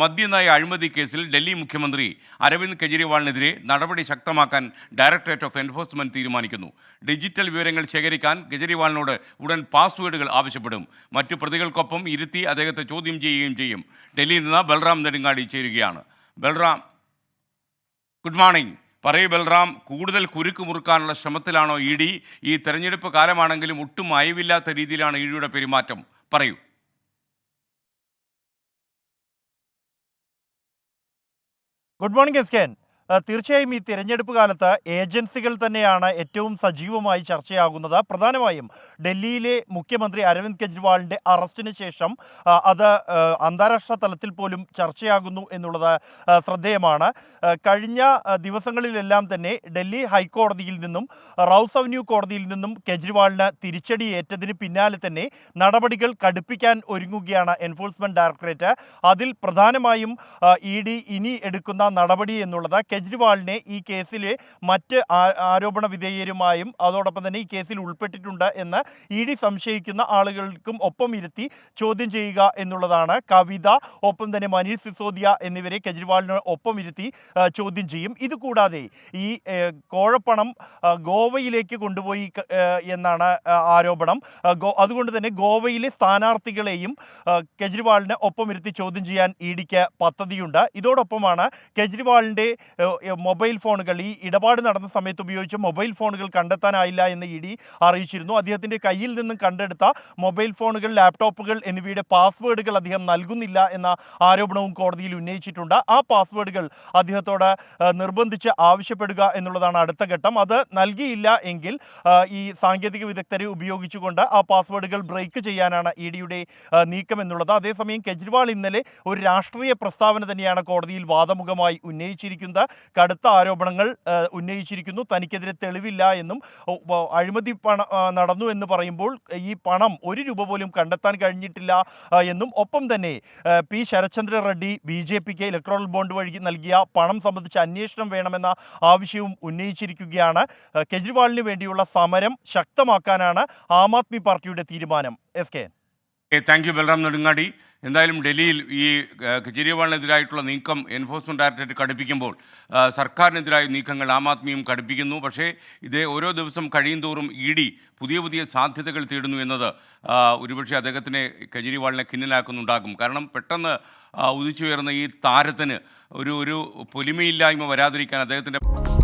മദ്യനയ അഴിമതി കേസിൽ ഡൽഹി മുഖ്യമന്ത്രി അരവിന്ദ് കെജ്രിവാളിനെതിരെ നടപടി ശക്തമാക്കാൻ ഡയറക്ടറേറ്റ് ഓഫ് എൻഫോഴ്സ്മെന്റ് തീരുമാനിക്കുന്നു. ഡിജിറ്റൽ വിവരങ്ങൾ ശേഖരിക്കാൻ കെജ്രിവാളിനോട് ഉടൻ പാസ്വേഡുകൾ ആവശ്യപ്പെടും. മറ്റു പ്രതികൾക്കൊപ്പം ഇരുത്തി അദ്ദേഹത്തെ ചോദ്യം ചെയ്യുകയും ചെയ്യും. ഡൽഹിയിൽ നിന്ന് ബൽറാം നെടുങ്ങാടി ചേരുകയാണ്. Balram good morning. പറയൂ ബൽറാം കൂടുതൽ കുരുക്ക് മുറുക്കാനുള്ള ശ്രമത്തിലാണോ ഇ ഡി? ഈ തെരഞ്ഞെടുപ്പ് കാലമാണെങ്കിലും ഒട്ടും അയവില്ലാത്ത രീതിയിലാണ് ഇ ഡിയുടെ പെരുമാറ്റം. പറയൂ. ഗുഡ് മോർണിംഗ് എസ് കെൻ ഏഹ് തീർച്ചയായും ഈ തിരഞ്ഞെടുപ്പ് കാലത്ത് ഏജൻസികൾ തന്നെയാണ് ഏറ്റവും സജീവമായി ചർച്ചയാകുന്നത്. പ്രധാനമായും ഡൽഹിയിലെ മുഖ്യമന്ത്രി അരവിന്ദ് കെജ്രിവാളിന്റെ അറസ്റ്റിന് ശേഷം അത് അന്താരാഷ്ട്ര തലത്തിൽ പോലും ചർച്ചയാകുന്നു എന്നുള്ളത് ശ്രദ്ധേയമാണ്. കഴിഞ്ഞ ദിവസങ്ങളിലെല്ലാം തന്നെ ഡൽഹി ഹൈക്കോടതിയിൽ നിന്നും റൌസ് അവന്യൂ കോടതിയിൽ നിന്നും കെജ്രിവാളിന് തിരിച്ചടി ഏറ്റതിന് പിന്നാലെ തന്നെ നടപടികൾ കടുപ്പിക്കാൻ ഒരുങ്ങുകയാണ് എൻഫോഴ്സ്മെന്റ് ഡയറക്ടറേറ്റ്. അതിൽ പ്രധാനമായും ഇ ഇനി എടുക്കുന്ന നടപടി എന്നുള്ളത് കെജ്രിവാളിനെ ഈ കേസിലെ മറ്റ് ആരോപണ വിധേയരുമായും അതോടൊപ്പം തന്നെ ഈ കേസിൽ ഉൾപ്പെട്ടിട്ടുണ്ട് എന്ന് ഇ ഡി സംശയിക്കുന്ന ആളുകൾക്കും ഒപ്പം ഇരുത്തി ചോദ്യം ചെയ്യുക എന്നുള്ളതാണ്. കവിത ഒപ്പം തന്നെ മനീഷ് സിസോദിയ എന്നിവരെ കെജ്രിവാളിന് ഒപ്പം ഇരുത്തി ചോദ്യം ചെയ്യും. ഇതുകൂടാതെ ഈ കോഴപ്പണം ഗോവയിലേക്ക് കൊണ്ടുപോയി എന്നാണ് ആരോപണം. അതുകൊണ്ട് തന്നെ ഗോവയിലെ സ്ഥാനാർത്ഥികളെയും കെജ്രിവാളിന് ഒപ്പം ഇരുത്തി ചോദ്യം ചെയ്യാൻ ഇ ഡിക്ക് പദ്ധതിയുണ്ട്. ഇതോടൊപ്പമാണ് കെജ്രിവാളിന്റെ മൊബൈൽ ഫോണുകൾ ഈ ഇടപാട് നടന്ന സമയത്ത് ഉപയോഗിച്ച മൊബൈൽ ഫോണുകൾ കണ്ടെത്താനായില്ല എന്ന് ഇ ഡി അറിയിച്ചിരുന്നു. അദ്ദേഹത്തിന്റെ കയ്യിൽ നിന്നും കണ്ടെടുത്ത മൊബൈൽ ഫോണുകൾ ലാപ്ടോപ്പുകൾ എന്നിവയുടെ പാസ്വേഡുകൾ അദ്ദേഹം നൽകുന്നില്ല എന്ന ആരോപണവും കോടതിയിൽ ഉന്നയിച്ചിട്ടുണ്ട്. ആ പാസ്വേഡുകൾ അദ്ദേഹത്തോട് നിർബന്ധിച്ച് ആവശ്യപ്പെടുക എന്നുള്ളതാണ് അടുത്ത ഘട്ടം. അത് നൽകിയില്ല എങ്കിൽ ഈ സാങ്കേതിക വിദഗ്ധരെ ഉപയോഗിച്ചുകൊണ്ട് ആ പാസ്വേഡുകൾ ബ്രേക്ക് ചെയ്യാനാണ് ഇ ഡിയുടെ നീക്കം എന്നുള്ളത് അതേസമയം കെജ്രിവാൾ ഇന്നലെ ഒരു രാഷ്ട്രീയ പ്രസ്താവന തന്നെയാണ് കോടതിയിൽ വാദമുഖമായി ഉന്നയിച്ചിരിക്കുന്നത്. കടുത്ത ആരോപണങ്ങൾ ഉന്നയിച്ചിരിക്കുന്നു. തനിക്കെതിരെ തെളിവില്ല എന്നും അഴിമതി പണം നടന്നു എന്ന് പറയുമ്പോൾ ഈ പണം ഒരു രൂപ പോലും കണ്ടെത്താൻ കഴിഞ്ഞിട്ടില്ല എന്നും ഒപ്പം തന്നെ P Sarathchandra Reddy B J പിക്ക് ഇലക്ട്രോണൽ ബോണ്ട് വഴി നൽകിയ പണം സംബന്ധിച്ച് അന്വേഷണം വേണമെന്ന ആവശ്യവും ഉന്നയിച്ചിരിക്കുകയാണ്. കെജ്രിവാളിന് വേണ്ടിയുള്ള സമരം ശക്തമാക്കാനാണ് ആം ആദ്മി പാർട്ടിയുടെ തീരുമാനം. Yes okay thank you Balram Nedungadi. എന്തായാലും ഡൽഹിയിൽ ഈ കെജ്രിവാളിനെതിരായിട്ടുള്ള നീക്കം എൻഫോഴ്സ്മെന്റ് ഡയറക്ടറേറ്റ് കടുപ്പിക്കുമ്പോൾ സർക്കാരിനെതിരായ നീക്കങ്ങൾ ആം ആദ്മിയും കടുപ്പിക്കുന്നു പക്ഷേ ഇത് ഓരോ ദിവസം കഴിയും തോറും ഇ ഡി പുതിയ പുതിയ സാധ്യതകൾ തേടുന്നു എന്നത് ഒരുപക്ഷെ അദ്ദേഹത്തിനെ കെജ്രിവാളിനെ ഖിന്നനാക്കുന്നുണ്ടാകും കാരണം പെട്ടെന്ന് ഉദിച്ചുയർന്ന ഈ താരത്തിന് ഒരു ഒരു പൊലിമയില്ലായ്മ വരാതിരിക്കാൻ അദ്ദേഹത്തിന്റെ